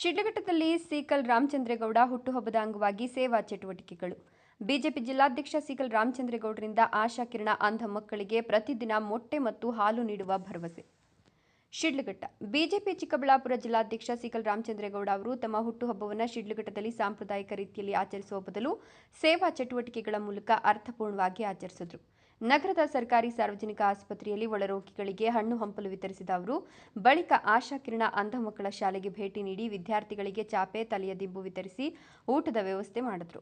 ಶಿಡ್ಲಘಟ್ಟದಲ್ಲಿ ಸೀಕಲ್ ರಾಮಚಂದ್ರೇಗೌಡ ಹುಟ್ಟುಹಬ್ಬದ ಅಂಗವಾಗಿ ಸೇವಾ ಚಟುವಟಿಕೆಗಳು. ಬಿಜೆಪಿ ಜಿಲ್ಲಾಧ್ಯಕ್ಷ ಸೀಕಲ್ ರಾಮಚಂದ್ರೇಗೌಡರಿಂದ ಆಶಾ ಕಿರಣ ಅಂಧ ಮಕ್ಕಳಿಗೆ ಪ್ರತಿದಿನ ಮೊಟ್ಟೆ ಮತ್ತು ಹಾಲು ನೀಡುವ ಭರವಸೆ. ಶಿಡ್ಲಘಟ್ಟ. ಬಿಜೆಪಿ ಚಿಕ್ಕಬಳ್ಳಾಪುರ ಜಿಲ್ಲಾಧ್ಯಕ್ಷ ಸಿಕಲ್ ರಾಮಚಂದ್ರೇಗೌಡ ಅವರು ತಮ್ಮ ಹುಟ್ಟುಹಬ್ಬವನ್ನು ಶಿಡ್ಲಘಟ್ಟದಲ್ಲಿ ಸಾಂಪ್ರದಾಯಿಕ ರೀತಿಯಲ್ಲಿ ಆಚರಿಸುವ ಬದಲು ಸೇವಾ ಚಟುವಟಿಕೆಗಳ ಮೂಲಕ ಅರ್ಥಪೂರ್ಣವಾಗಿ ಆಚರಿಸಿದರು. ನಗರದ ಸರ್ಕಾರಿ ಸಾರ್ವಜನಿಕ ಆಸ್ಪತ್ರೆಯಲ್ಲಿ ಒಳರೋಗಿಗಳಿಗೆ ಹಣ್ಣು ಹಂಪಲು ವಿತರಿಸಿದ ಅವರು, ಬಳಿಕ ಆಶಾ ಕಿರಣ ಅಂಧ ಮಕ್ಕಳ ಶಾಲೆಗೆ ಭೇಟಿ ನೀಡಿ ವಿದ್ಯಾರ್ಥಿಗಳಿಗೆ ಚಾಪೆ, ತಲೆಯ ದಿಂಬು ವಿತರಿಸಿ ಊಟದ ವ್ಯವಸ್ಥೆ ಮಾಡಿದರು.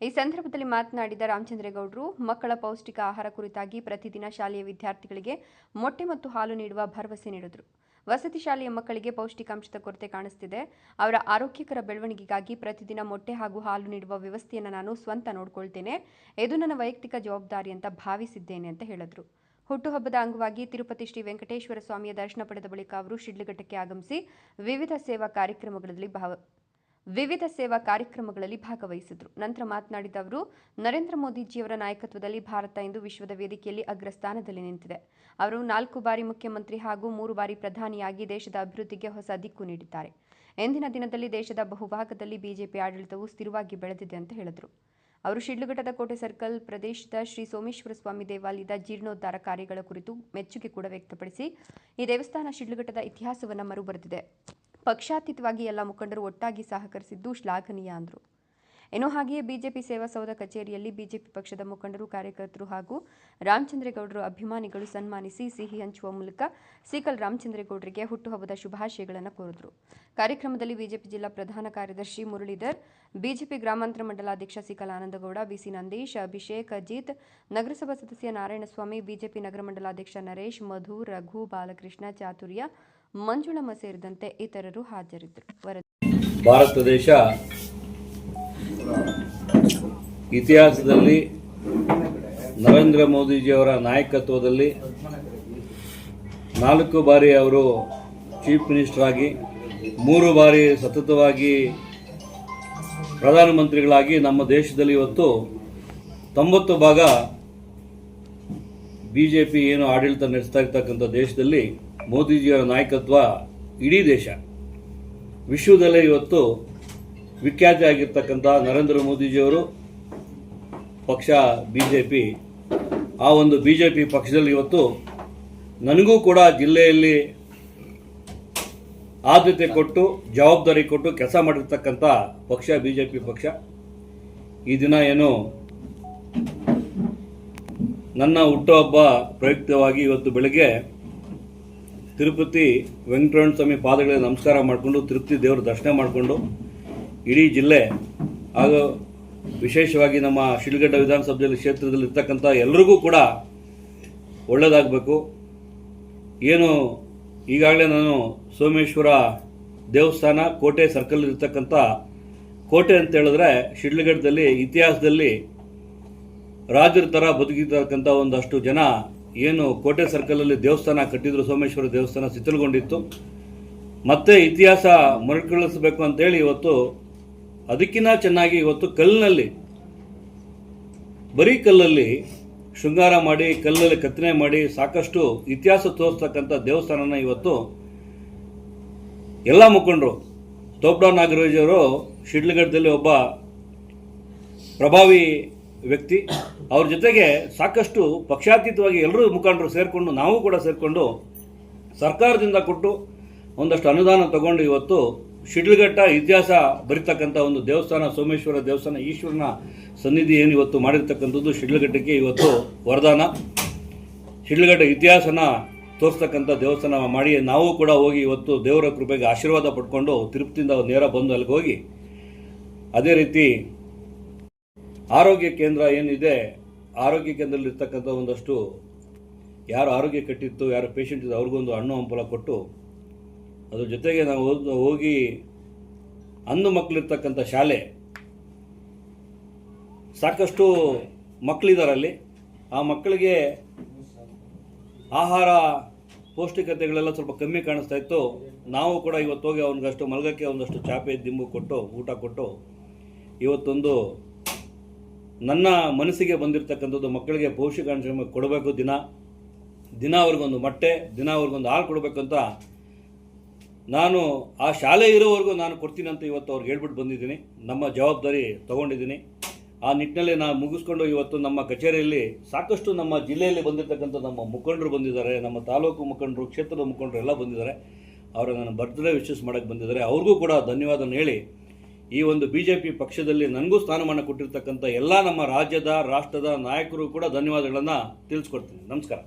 ಈ ಸಂದರ್ಭದಲ್ಲಿ ಮಾತನಾಡಿದ ರಾಮಚಂದ್ರೇಗೌಡರು, ಮಕ್ಕಳ ಪೌಷ್ಟಿಕ ಆಹಾರ ಕುರಿತಾಗಿ ಪ್ರತಿದಿನ ಶಾಲೆಯ ವಿದ್ಯಾರ್ಥಿಗಳಿಗೆ ಮೊಟ್ಟೆ ಮತ್ತು ಹಾಲು ನೀಡುವ ಭರವಸೆ ನೀಡಿದರು. ವಸತಿ ಶಾಲೆಯ ಮಕ್ಕಳಿಗೆ ಪೌಷ್ಟಿಕಾಂಶದ ಕೊರತೆ ಕಾಣಿಸ್ತಿದೆ. ಅವರ ಆರೋಗ್ಯಕರ ಬೆಳವಣಿಗೆಗಾಗಿ ಪ್ರತಿದಿನ ಮೊಟ್ಟೆ ಹಾಗೂ ಹಾಲು ನೀಡುವ ವ್ಯವಸ್ಥೆಯನ್ನು ನಾನು ಸ್ವಂತ ನೋಡ್ಕೊಳ್ತೇನೆ. ಇದು ನನ್ನ ವೈಯಕ್ತಿಕ ಜವಾಬ್ದಾರಿ ಅಂತ ಭಾವಿಸಿದ್ದೇನೆ ಅಂತ ಹೇಳಿದರು. ಹುಟ್ಟುಹಬ್ಬದ ಅಂಗವಾಗಿ ತಿರುಪತಿ ಶ್ರೀ ವೆಂಕಟೇಶ್ವರ ಸ್ವಾಮಿಯ ದರ್ಶನ ಪಡೆದ ಬಳಿಕ ಅವರು ಶಿಡ್ಲಘಟ್ಟಕ್ಕೆ ಆಗಮಿಸಿ ವಿವಿಧ ಸೇವಾ ಕಾರ್ಯಕ್ರಮಗಳಲ್ಲಿ ಭಾವ ವಿವಿಧ ಸೇವಾ ಕಾರ್ಯಕ್ರಮಗಳಲ್ಲಿ ಭಾಗವಹಿಸಿದರು. ನಂತರ ಮಾತನಾಡಿದ ಅವರು, ನರೇಂದ್ರ ಮೋದಿಜಿಯವರ ನಾಯಕತ್ವದಲ್ಲಿ ಭಾರತ ಇಂದು ವಿಶ್ವದ ವೇದಿಕೆಯಲ್ಲಿ ಅಗ್ರಸ್ಥಾನದಲ್ಲಿ ನಿಂತಿದೆ. ಅವರು ನಾಲ್ಕು ಬಾರಿ ಮುಖ್ಯಮಂತ್ರಿ ಹಾಗೂ ಮೂರು ಬಾರಿ ಪ್ರಧಾನಿಯಾಗಿ ದೇಶದ ಅಭಿವೃದ್ಧಿಗೆ ಹೊಸ ದಿಕ್ಕು ನೀಡಿದ್ದಾರೆ. ಎಂದಿನ ದಿನದಲ್ಲಿ ದೇಶದ ಬಹುಭಾಗದಲ್ಲಿ ಬಿಜೆಪಿ ಆಡಳಿತವು ಸ್ಥಿರವಾಗಿ ಬೆಳೆದಿದೆ ಅಂತ ಹೇಳಿದರು. ಅವರು ಶಿಡ್ಲಘಟ್ಟದ ಕೋಟೆ ಸರ್ಕಲ್ ಪ್ರದೇಶದ ಶ್ರೀ ಸೋಮೇಶ್ವರ ಸ್ವಾಮಿ ದೇವಾಲಯದ ಜೀರ್ಣೋದ್ಧಾರ ಕಾರ್ಯಗಳ ಕುರಿತು ಮೆಚ್ಚುಗೆ ಕೂಡ ವ್ಯಕ್ತಪಡಿಸಿ, ಈ ದೇವಸ್ಥಾನ ಶಿಡ್ಲಘಟ್ಟದ ಇತಿಹಾಸವನ್ನು ಮರುಬರೆದಿದೆ. ಪಕ್ಷಾತೀತವಾಗಿ ಎಲ್ಲ ಮುಖಂಡರು ಒಟ್ಟಾಗಿ ಸಹಕರಿಸಿದ್ದು ಶ್ಲಾಘನೀಯ ಅಂದರು. ಇನ್ನು ಹಾಗೆಯೇ ಬಿಜೆಪಿ ಸೇವಾ ಸೌಧ ಕಚೇರಿಯಲ್ಲಿ ಬಿಜೆಪಿ ಪಕ್ಷದ ಮುಖಂಡರು, ಕಾರ್ಯಕರ್ತರು ಹಾಗೂ ರಾಮಚಂದ್ರೇಗೌಡರು ಅಭಿಮಾನಿಗಳು ಸನ್ಮಾನಿಸಿ ಸಿಹಿ ಹಂಚುವ ಮೂಲಕ ಸೀಕಲ್ ರಾಮಚಂದ್ರೇಗೌಡರಿಗೆ ಹುಟ್ಟುಹಬ್ಬದ ಶುಭಾಶಯಗಳನ್ನು ಕೋರಿದರು. ಕಾರ್ಯಕ್ರಮದಲ್ಲಿ ಬಿಜೆಪಿ ಜಿಲ್ಲಾ ಪ್ರಧಾನ ಕಾರ್ಯದರ್ಶಿ ಮುರಳೀಧರ್, ಬಿಜೆಪಿ ಗ್ರಾಮಾಂತರ ಮಂಡಲಾಧ್ಯಕ್ಷ ಸಿಕಲ್ ಆನಂದಗೌಡ ಬಿಸಿ ನಂದೀಶ್, ಅಭಿಷೇಕ್, ಅಜಿತ್, ನಗರಸಭಾ ಸದಸ್ಯ ನಾರಾಯಣಸ್ವಾಮಿ, ಬಿಜೆಪಿ ನಗರ ಮಂಡಲಾಧ್ಯಕ್ಷ ನರೇಶ್, ಮಧು, ರಘು, ಬಾಲಕೃಷ್ಣ, ಚಾತುರ್ಯ ಮಂಜುಳಮ್ಮ ಸೇರಿದಂತೆ ಇತರರು ಹಾಜರಿದ್ದರು. ಭಾರತ ದೇಶ ಇತಿಹಾಸದಲ್ಲಿ ನರೇಂದ್ರ ಮೋದಿಜಿಯವರ ನಾಯಕತ್ವದಲ್ಲಿ ನಾಲ್ಕು ಬಾರಿ ಅವರು ಚೀಫ್ ಮಿನಿಸ್ಟರ್ ಆಗಿ, ಮೂರು ಬಾರಿ ಸತತವಾಗಿ ಪ್ರಧಾನಮಂತ್ರಿಗಳಾಗಿ ನಮ್ಮ ದೇಶದಲ್ಲಿ ಇವತ್ತು ತೊಂಬತ್ತು ಭಾಗ ಬಿ ಜೆ ಪಿ ಏನು ಆಡಳಿತ ನಡೆಸ್ತಾ ಇರ್ತಕ್ಕಂಥ ದೇಶದಲ್ಲಿ ಮೋದಿಜಿಯವರ ನಾಯಕತ್ವ ಇಡೀ ದೇಶ. ವಿಶ್ವದಲ್ಲೇ ಇವತ್ತು ವಿಖ್ಯಾತಿ ಆಗಿರ್ತಕ್ಕಂಥ ನರೇಂದ್ರ ಮೋದಿಜಿಯವರು ಪಕ್ಷ ಬಿ ಜೆ ಪಿ ಆ ಒಂದು ಬಿ ಜೆ ಪಿ ಪಕ್ಷದಲ್ಲಿ ಇವತ್ತು ನನಗೂ ಕೂಡ ಜಿಲ್ಲೆಯಲ್ಲಿ ಆದ್ಯತೆ ಕೊಟ್ಟು, ಜವಾಬ್ದಾರಿ ಕೊಟ್ಟು ಕೆಲಸ ಮಾಡಿರ್ತಕ್ಕಂಥ ಪಕ್ಷ ಬಿ ಜೆ ಪಿ ಪಕ್ಷ. ಈ ದಿನ ಏನು ನನ್ನ ಹುಟ್ಟುಹಬ್ಬ ಪ್ರಯುಕ್ತವಾಗಿ ಇವತ್ತು ಬೆಳಗ್ಗೆ ತಿರುಪತಿ ವೆಂಕಟರಮಣ ಸ್ವಾಮಿ ಪಾದಗಳಿಗೆ ನಮಸ್ಕಾರ ಮಾಡಿಕೊಂಡು ತಿರುಪತಿ ದೇವರ ದರ್ಶನ ಮಾಡಿಕೊಂಡು ಇಡೀ ಜಿಲ್ಲೆ ಹಾಗೂ ವಿಶೇಷವಾಗಿ ನಮ್ಮ ಶಿಡ್ಲಘಟ್ಟ ವಿಧಾನಸಭೆಯಲ್ಲಿ ಕ್ಷೇತ್ರದಲ್ಲಿ ಇರ್ತಕ್ಕಂಥ ಎಲ್ರಿಗೂ ಕೂಡ ಒಳ್ಳೆಯದಾಗಬೇಕು ಏನು ಈಗಾಗಲೇ ನಾನು ಸೋಮೇಶ್ವರ ದೇವಸ್ಥಾನ ಕೋಟೆ ಸರ್ಕಲ್ ಇರ್ತಕ್ಕಂಥ ಕೋಟೆ ಅಂತ ಹೇಳಿದ್ರೆ ಶಿಡ್ಲಘಟ್ಟದಲ್ಲಿ ಇತಿಹಾಸದಲ್ಲಿ ರಾಜರ ಥರ ಬದುಕಿರ್ತಕ್ಕಂಥ ಒಂದಷ್ಟು ಜನ ಏನು ಕೋಟೆ ಸರ್ಕಲಲ್ಲಿ ದೇವಸ್ಥಾನ ಕಟ್ಟಿದ್ರು ಸೋಮೇಶ್ವರ ದೇವಸ್ಥಾನ ಶಿಥಿಲಗೊಂಡಿತ್ತು ಮತ್ತೆ ಇತಿಹಾಸ ಮರುಕಳಿಸಬೇಕು ಅಂತೇಳಿ ಇವತ್ತು ಅದಕ್ಕಿಂತ ಚೆನ್ನಾಗಿ ಇವತ್ತು ಕಲ್ಲಿನಲ್ಲಿ, ಬರೀ ಕಲ್ಲಲ್ಲಿ ಶೃಂಗಾರ ಮಾಡಿ, ಕಲ್ಲಲ್ಲಿ ಕತ್ತನೆ ಮಾಡಿ ಸಾಕಷ್ಟು ಇತಿಹಾಸ ತೋರಿಸ್ತಕ್ಕಂಥ ದೇವಸ್ಥಾನನ ಇವತ್ತು ಎಲ್ಲ ಮುಖಂಡರು, ತೋಪ್ಡಾ ನಾಗರಾಜ್ ಅವರು, ಶಿಡ್ಲಘಟ್ಟದಲ್ಲಿ ಒಬ್ಬ ಪ್ರಭಾವಿ ವ್ಯಕ್ತಿ, ಅವ್ರ ಜೊತೆಗೆ ಸಾಕಷ್ಟು ಪಕ್ಷಾತೀತವಾಗಿ ಎಲ್ಲರೂ ಮುಖಂಡರು ಸೇರಿಕೊಂಡು, ನಾವು ಕೂಡ ಸೇರಿಕೊಂಡು ಸರ್ಕಾರದಿಂದ ಕೊಟ್ಟು ಒಂದಷ್ಟು ಅನುದಾನ ತಗೊಂಡು ಇವತ್ತು ಶಿಡ್ಲಘಟ್ಟ ಇತಿಹಾಸ ಬರೀತಕ್ಕಂಥ ಒಂದು ದೇವಸ್ಥಾನ, ಸೋಮೇಶ್ವರ ದೇವಸ್ಥಾನ, ಈಶ್ವರನ ಸನ್ನಿಧಿ ಏನು ಇವತ್ತು ಮಾಡಿರ್ತಕ್ಕಂಥದ್ದು ಶಿಡ್ಲಘಟ್ಟಕ್ಕೆ ಇವತ್ತು ವರದಾನ. ಶಿಡ್ಲಘಟ್ಟ ಇತಿಹಾಸನ ತೋರಿಸ್ತಕ್ಕಂಥ ದೇವಸ್ಥಾನ ಮಾಡಿ, ನಾವು ಕೂಡ ಹೋಗಿ ಇವತ್ತು ದೇವರ ಕೃಪೆಗೆ ಆಶೀರ್ವಾದ ಪಡ್ಕೊಂಡು ತಿರುಪತಿಯಿಂದ ನೇರ ಬಂದು ಅಲ್ಲಿಗೆ ಹೋಗಿ, ಅದೇ ರೀತಿ ಆರೋಗ್ಯ ಕೇಂದ್ರ ಏನಿದೆ, ಆರೋಗ್ಯ ಕೇಂದ್ರದಲ್ಲಿ ಇರ್ತಕ್ಕಂಥ ಒಂದಷ್ಟು ಯಾರು ಆರೋಗ್ಯ ಕಟ್ಟಿತ್ತು, ಯಾರು ಪೇಷಂಟ್ ಇದೆ ಅವ್ರಿಗೊಂದು ಹಣ್ಣು ಹಂಪಲ ಕೊಟ್ಟು, ಅದ್ರ ಜೊತೆಗೆ ನಾವು ಹೋಗಿ ಅಂದು ಮಕ್ಕಳಿರ್ತಕ್ಕಂಥ ಶಾಲೆ, ಸಾಕಷ್ಟು ಮಕ್ಕಳಿದಾರಲ್ಲಿ ಆ ಮಕ್ಕಳಿಗೆ ಆಹಾರ, ಪೌಷ್ಟಿಕತೆಗಳೆಲ್ಲ ಸ್ವಲ್ಪ ಕಮ್ಮಿ ಕಾಣಿಸ್ತಾ ಇತ್ತು. ನಾವು ಕೂಡ ಇವತ್ತು ಹೋಗಿ ಅವನಿಗಷ್ಟು ಮಲಗಕ್ಕೆ ಒಂದಷ್ಟು ಚಾಪೆ, ದಿಂಬು ಕೊಟ್ಟು, ಊಟ ಕೊಟ್ಟು, ಇವತ್ತೊಂದು ನನ್ನ ಮನಸ್ಸಿಗೆ ಬಂದಿರತಕ್ಕಂಥದ್ದು ಮಕ್ಕಳಿಗೆ ಪೌಷ್ಟಿಕಾಂಶ ಕೊಡಬೇಕು ದಿನ. ದಿನ ಅವ್ರಿಗೊಂದು ಮೊಟ್ಟೆ, ದಿನ ಅವ್ರಿಗೊಂದು ಹಾಲು ಕೊಡಬೇಕು ಅಂತ ನಾನು ಆ ಶಾಲೆ ಇರೋವರೆಗೂ ನಾನು ಕೊಡ್ತೀನಿ ಅಂತ ಇವತ್ತು ಅವ್ರಿಗೆ ಹೇಳ್ಬಿಟ್ಟು ಬಂದಿದ್ದೀನಿ. ನಮ್ಮ ಜವಾಬ್ದಾರಿ ತಗೊಂಡಿದ್ದೀನಿ. ಆ ನಿಟ್ಟಿನಲ್ಲಿ ನಾನು ಮುಗಿಸ್ಕೊಂಡು ಇವತ್ತು ನಮ್ಮ ಕಚೇರಿಯಲ್ಲಿ ಸಾಕಷ್ಟು ನಮ್ಮ ಜಿಲ್ಲೆಯಲ್ಲಿ ಬಂದಿರತಕ್ಕಂಥ ನಮ್ಮ ಮುಖಂಡರು ಬಂದಿದ್ದಾರೆ. ನಮ್ಮ ತಾಲೂಕು ಮುಖಂಡರು, ಕ್ಷೇತ್ರದ ಮುಖಂಡರು ಎಲ್ಲ ಬಂದಿದ್ದಾರೆ. ಅವರ ನಾನು ಬರ್ತ್ಡೇ ವಿಶಸ್ ಮಾಡೋಕ್ಕೆ ಬಂದಿದ್ದಾರೆ. ಅವ್ರಿಗೂ ಕೂಡ ಧನ್ಯವಾದನ ಹೇಳಿ ಈ ಒಂದು ಬಿ ಜೆ ಪಿ ಪಕ್ಷದಲ್ಲಿ ನನಗೂ ಸ್ಥಾನಮಾನ ಕೊಟ್ಟಿರ್ತಕ್ಕಂಥ ಎಲ್ಲ ನಮ್ಮ ರಾಜ್ಯದ, ರಾಷ್ಟ್ರದ ನಾಯಕರು ಕೂಡ ಧನ್ಯವಾದಗಳನ್ನು ತಿಳಿಸ್ಕೊಡ್ತೀನಿ. ನಮಸ್ಕಾರ.